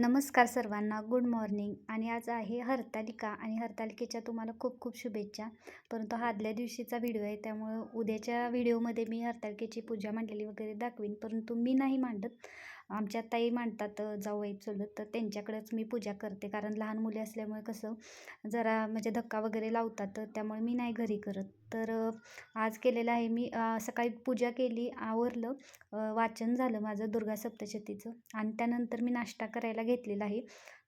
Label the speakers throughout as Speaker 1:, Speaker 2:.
Speaker 1: नमस्कार सर्वांना. Good morning आणि आज आहे हरतालिका आणि हरतालिकेच्या तुम्हाला खूप खूप शुभेच्छा. परंतु हा आदल्या दिवशीचा व्हिडिओ आहे त्यामुळं उद्याच्या व्हिडिओमध्ये मी हरतालिकेची पूजा मांडलेली वगैरे दाखवीन. परंतु मी नाही मांडत. आमच्या ताई मांडतात जाऊ चुलत तर त्यांच्याकडेच मी पूजा करते. कारण लहान मुली असल्यामुळे कसं जरा म्हणजे धक्का वगैरे लावतात तर त्यामुळे मी नाही घरी करत. तर आज केलेलं आहे मी सकाळी पूजा केली आवरलं वाचन झालं माझं दुर्गा सप्तशतीचं. आणि त्यानंतर मी नाश्ता करायला घेतलेला आहे.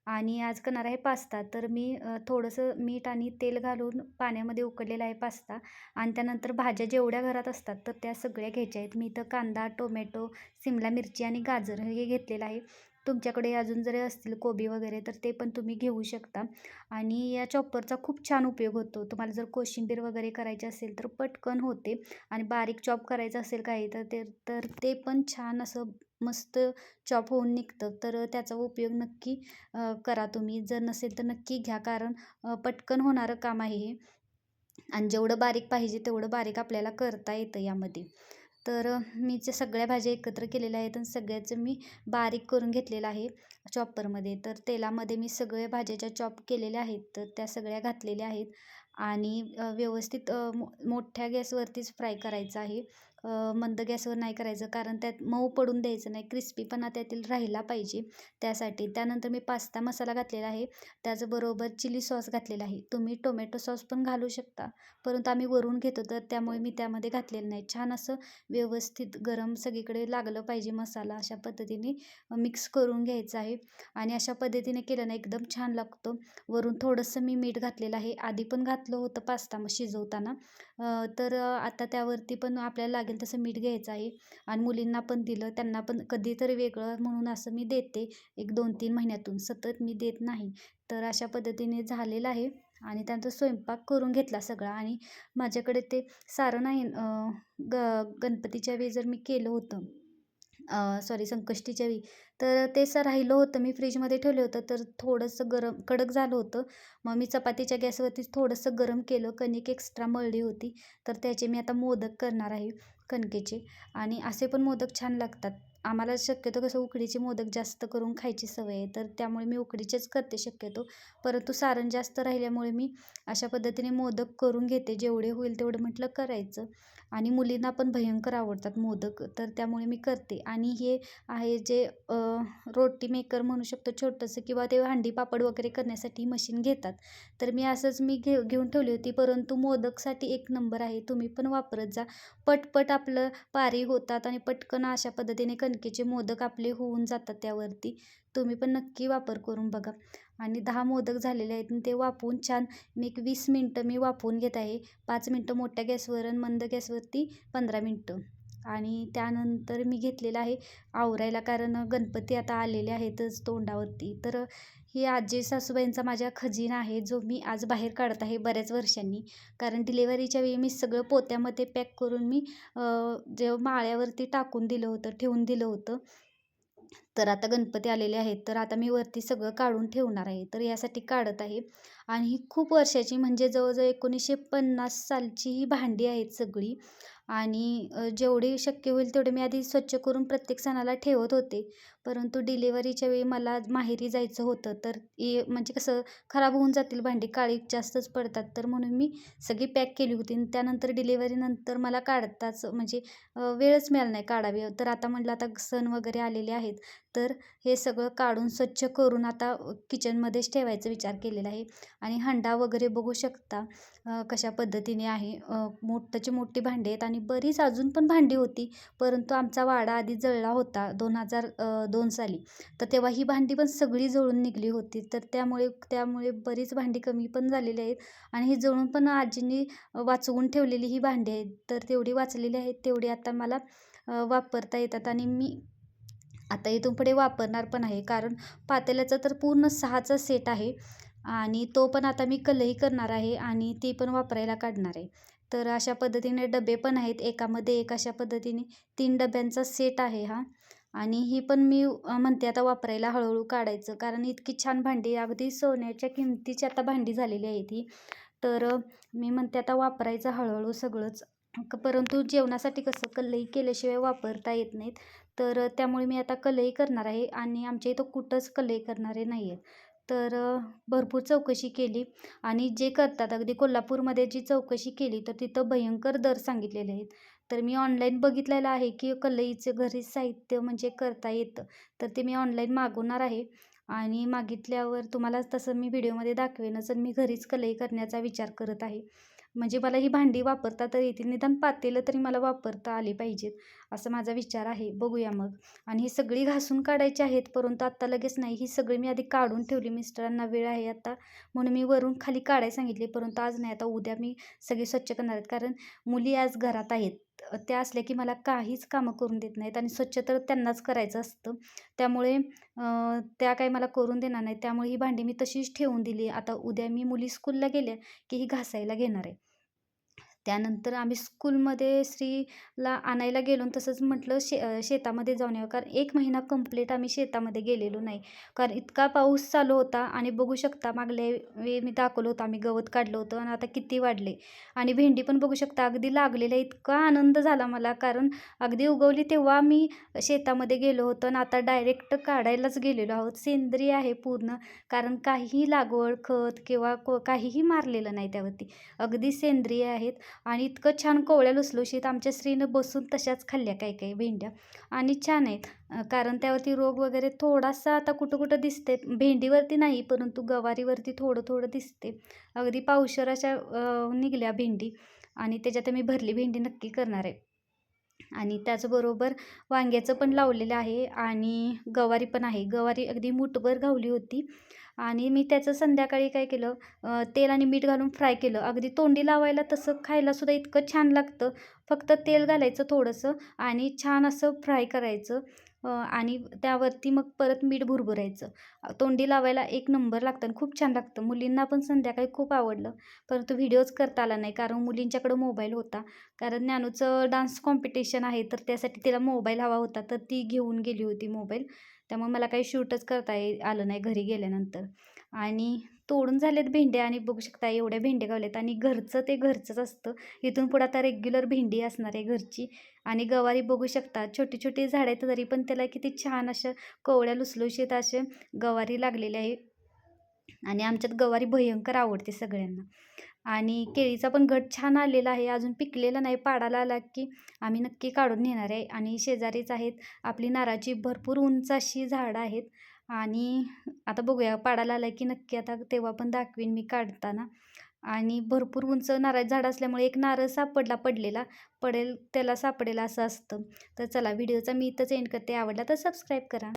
Speaker 1: आणि आज करणार आहे पास्ता. तर मी थोडंसं मीठ आणि तेल घालून पाण्यामध्ये उकडलेला आहे पास्ता आणि त्यानंतर भाज्या जेवढ्या घरात असतात तर त्या सगळ्या घ्यायच्या आहेत. मी इथं कांदा टोमॅटो सिमला मिरची आणि गाजर हे घेतलेलं आहे. तुमच्याकडे अजून जरी असतील कोबी वगैरे तर ते पण तुम्ही घेऊ शकता. आणि या चॉपरचा खूप छान उपयोग होतो. तुम्हाला जर कोशिंबीर वगैरे करायची असेल तर पटकन होते. आणि बारीक चॉप करायचं असेल काही तर ते तर ते पण छान असं मस्त चॉप होऊन निघतं. तर त्याचा उपयोग नक्की करा तुम्ही. जर नसेल तर नक्की घ्या कारण पटकन होणारं काम आहे हे. आणि जेवढं बारीक पाहिजे तेवढं बारीक आपल्याला करता येतं यामध्ये. तर मी जे सगळ्या भाज्या एकत्र केलेल्या आहेत आणि सगळ्याचं मी बारीक करून घेतलेलं आहे चॉपरमध्ये तर तेलामध्ये मी सगळ्या भाज्या ज्या चॉप केलेल्या आहेत तर त्या सगळ्या घातलेल्या आहेत आणि व्यवस्थित मोठ्या गॅसवरतीच फ्राय करायचं आहे. मंद गॅसवर नाही करायचं. कारण त्यात मऊ पडून द्यायचं नाही. क्रिस्पीपणा त्यातील राहिला पाहिजे त्यासाठी. त्यानंतर मी पास्ता मसाला घातलेला आहे. त्याचबरोबर चिली सॉस घातलेला आहे. तुम्ही टोमॅटो सॉस पण घालू शकता. परंतु आम्ही वरून घेतो तर त्यामुळे मी त्यामध्ये घातलेलं नाही. छान असं व्यवस्थित गरम सगळीकडे लागलं पाहिजे मसाला अशा पद्धतीने मिक्स करून घ्यायचं आहे. आणि अशा पद्धतीने केलं ना एकदम छान लागतो. वरून थोडंसं मी मीठ घातलेलं आहे. आधी पण घातलं होतं पास्ता मग शिजवताना. तर आता त्यावरती पण आपल्याला लागेल तसं मीठ घ्यायचं आहे. आणि मुलींना पण दिलं त्यांना पण कधीतरी वेगळं म्हणून असं मी देते. एक दोन तीन महिन्यातून सतत मी देत नाही. तर अशा पद्धतीने झालेलं आहे. आणि त्यानंतर स्वयंपाक करून घेतला सगळा. आणि माझ्याकडे ते सारण आहे ग गणपतीच्या वेळी जर मी केलं होतं सॉरी संकष्टीच्या वेळी तर ते सर राहिलं होतं. मी फ्रीजमध्ये ठेवलं होतं. तर थोडंसं गरम कडक झालं होतं. मग मी चपातीच्या गॅसवरती थोडंसं गरम केलं. कणिक एक्स्ट्रा मळली होती. तर त्याचे मी आता मोदक करणार आहे. कणकेचे. आणि असे पण मोदक छान लागतात. आम्हाला शक्यतो कसं उकडीचे मोदक जास्त करून खायची सवय आहे. तर त्यामुळे मी उकडीचेच करते शक्यतो. परंतु सारण जास्त राहिल्यामुळे मी अशा पद्धतीने मोदक करून घेते. जेवढे होईल तेवढं म्हटलं करायचं. आणि मुलींना पण भयंकर आवडतात मोदक तर त्यामुळे मी करते. आणि हे आहे जे रोटी मेकर म्हणू शकतो छोटंसं किंवा ते हंडी पापड वगैरे करण्यासाठी मशीन घेतात. तर मी असंच मी घे घेऊन ठेवली होती परंतु मोदकसाठी एक नंबर आहे तुम्ही पण वापरत जा. पटपट आपलं पारी होतात आणि पटकन अशा पद्धतीने कणकेचे मोदक आपले होऊन जातात त्यावरती. तुम्ही पण नक्की वापर करून बघा. आणि दहा मोदक झालेले आहेत आणि ते वाफवून छान मी एक वीस मिनटं मी वाफवून घेत आहे. पाच मिनटं मोठ्या गॅसवर आणि मंद गॅसवरती पंधरा मिनटं. आणि त्यानंतर मी घेतलेलं आहे आवरायला कारण गणपती आता आलेले आहेतच तोंडावरती. तर ही आजी सासूबाईंचा माझ्या खजिना आहे जो मी आज बाहेर काढत आहे बऱ्याच वर्षांनी. कारण डिलेवरीच्या वेळी मी सगळं पोत्यामध्ये पॅक करून मी जे माळ्यावरती टाकून दिलं होतं ठेवून दिलं होतं. तर आता गणपती आलेले आहेत तर आता मी वरती सगळं काढून ठेवणार आहे. तर यासाठी काढत आहे. आणि ही खूप वर्षाची म्हणजे जवळजवळ एकोणीसशे पन्नास सालची ही भांडी आहेत सगळी. आणि जेवढे शक्य होईल तेवढे मी आधी स्वच्छ करून प्रत्येक सणाला ठेवत होते. परंतु डिलेवरीच्या वेळी मला माहेरी जायचं होतं. तर ए म्हणजे कसं खराब होऊन जातील भांडी काळी जास्तच पडतात. तर म्हणून मी सगळी पॅक केली होती. आणि त्यानंतर डिलेवरीनंतर मला काढताच म्हणजे वेळच मिळाला नाही काढावी. तर आता म्हटलं आता सण वगैरे आलेले आहेत. तर हे सगळं काढून स्वच्छ करून आता किचनमध्येच ठेवायचा विचार केलेला आहे. आणि हंडा वगैरे बघू शकता कशा पद्धतीने आहे. मोठ्याची मोठी भांडी आहेत आणि बरीच अजून पण भांडी होती परंतु आमचा वाडा आधी जळला होता दोन हजार दोन साली. तर तेव्हा ही भांडी पण सगळी जळून निघली होती. तर त्यामुळे त्यामुळे बरीच भांडी कमी पण झालेली आहेत आणि ही जळून पण आजींनी वाचवून ठेवलेली ही भांडी आहेत. तर तेवढी वाचलेली आहेत तेवढी आता मला वापरता येतात आणि मी आता इथून पुढे वापरणार पण आहे कारण पातेल्याचा तर पूर्ण सहाचा सेट आहे आणि तो पण आता मी कलही करणार आहे आणि ती पण वापरायला काढणार आहे. तर अशा पद्धतीने डबे पण आहेत एकामध्ये एक अशा पद्धतीने तीन डब्यांचा सेट आहे हा. आणि ही पण मी म्हणते आता वापरायला हळूहळू काढायचं कारण इतकी छान भांडी अगदी सोन्याच्या किमतीची आता भांडी झालेली आहे ती. तर मी म्हणते आता वापरायचं हळूहळू सगळंच. परंतु जेवणासाठी कसं कल्लई केल्याशिवाय वापरता येत नाहीत. तर त्यामुळे मी आता कलई करणार आहे आणि आमच्या इथं कुठंच कलई करणारे नाही आहेत. तर भरपूर चौकशी केली आणि जे करतात अगदी कोल्हापूरमध्ये जी चौकशी केली तर तिथं भयंकर दर सांगितलेले आहेत. तर मी ऑनलाईन बघितलेलं आहे की कलईचं घरी साहित्य म्हणजे करता येतं. तर ते मी ऑनलाईन मागवणार आहे आणि मागितल्यावर तुम्हाला तसं मी व्हिडिओमध्ये दाखवेनच आणि मी घरीच कलई करण्याचा विचार करत आहे. म्हणजे मला ही भांडी वापरता तर येतील. निदान पातेलं तरी मला वापरता आली पाहिजेत. असं माझा विचार आहे. बघूया मग. आणि ही सगळी घासून काढायची आहेत परंतु आत्ता लगेच नाही. ही सगळी मी आधी काढून ठेवली. मिस्टरांना वेळ आहे आता. म्हणून मी वरून खाली काढायला सांगितली परंतु आज नाही. आता उद्या मी सगळी स्वच्छ करणार आहेत. कारण मुली आज घरात आहेत. त्या असल्या की मला काहीच कामं करून देत नाहीत आणि स्वच्छ तर त्यांनाच करायचं असतं. त्यामुळे त्या काही मला करून देणार नाहीत. त्यामुळे ही भांडी मी तशीच ठेवून दिली. आता उद्या मी मुली स्कूलला गेल्या की ही घासायला घेणार आहे. त्यानंतर आम्ही स्कूलमध्ये श्रीला आणायला गेलो तसंच म्हटलं शे शेतामध्ये जाऊन यावं. कारण एक महिना कंप्लीट आम्ही शेतामध्ये गेलेलो नाही. कारण इतका पाऊस चालू होता आणि बघू शकता मागल्या वेळी मी दाखवलं होतं आम्ही गवत काढलं होतं आणि आता किती वाढले. आणि भेंडी पण बघू शकता अगदी लागलेला इतका आनंद झाला मला. कारण अगदी उगवली तेव्हा मी शेतामध्ये गेलो होतो आणि आता डायरेक्ट काढायलाच गेलेलो आहोत. सेंद्रिय आहे पूर्ण. कारण काहीही लागवड खत किंवा को काहीही मारलेलं नाही त्यावरती. अगदी सेंद्रिय आहेत. आणि इतकं छान कोवळ्या लुसलुशीत आमच्या स्त्रीनं बसून तशाच खाल्ल्या काही काही भेंड्या. आणि छान आहेत. कारण त्यावरती रोग वगैरे थोडासा आता कुठं कुठं दिसते भेंडीवरती नाही परंतु गवारीवरती थोडं थोडं दिसते अगदी पावशराच्या अशा निघल्या भेंडी. आणि त्याच्यात मी भरली भेंडी नक्की करणार आहे. आणि त्याचबरोबर वांग्याचं पण लावलेलं आहे आणि गवारी पण आहे. गवारी अगदी मुठभर गावली होती आणि मी त्याचं संध्याकाळी काय केलं तेल आणि मीठ घालून फ्राय केलं. अगदी तोंडी लावायला तसं खायलासुद्धा इतकं छान लागतं. फक्त तेल घालायचं थोडंसं आणि छान असं फ्राय करायचं. आणि त्यावरती मग परत मीठ भुरभुरायचं. तोंडी लावायला एक नंबर लागतं आणि खूप छान लागतं. मुलींना पण संध्याकाळी खूप आवडलं. परंतु व्हिडिओज करता आला नाही कारण मुलींच्याकडं मोबाईल होता. कारण ज्ञानूचं डान्स कॉम्पिटिशन आहे तर त्यासाठी तिला मोबाईल हवा होता तर ती घेऊन गेली होती मोबाईल. त्यामुळे मला काही शूटच करता ये आलं नाही घरी गेल्यानंतर. आणि तोडून झालेत भेंड्या आणि बघू शकता एवढ्या भेंड्या गावल्यात. आणि घरचं ते घरचंच असतं. इथून पुढं आता रेग्युलर भेंडी असणार आहे घरची. आणि गवारी बघू शकता छोटी छोटी झाडं आहेत तरी पण त्याला किती छान अशा कवळ्या लुसलुशीत असे गवारी लागलेले आहे आणि आमच्यात गवारी भयंकर आवडते सगळ्यांना. आणि केळीचा पण घट छान आलेला आहे. अजून पिकलेला नाही पाडाला आला की आम्ही नक्की काढून नेणार आहे. आणि शेजारीच आहेत आपली नारळाची भरपूर उंच अशी झाडं आहेत. आणि आता बघूया पाडाला आला की नक्की आता तेव्हा पण दाखवीन मी काढताना. आणि भरपूर उंच नारळ झाड असल्यामुळे एक नारळ सापडला पडलेला. पडेल त्याला सापडेल असं असतं. तर चला व्हिडिओचा मी इथंच एंड करते. आवडला तर सबस्क्राईब करा.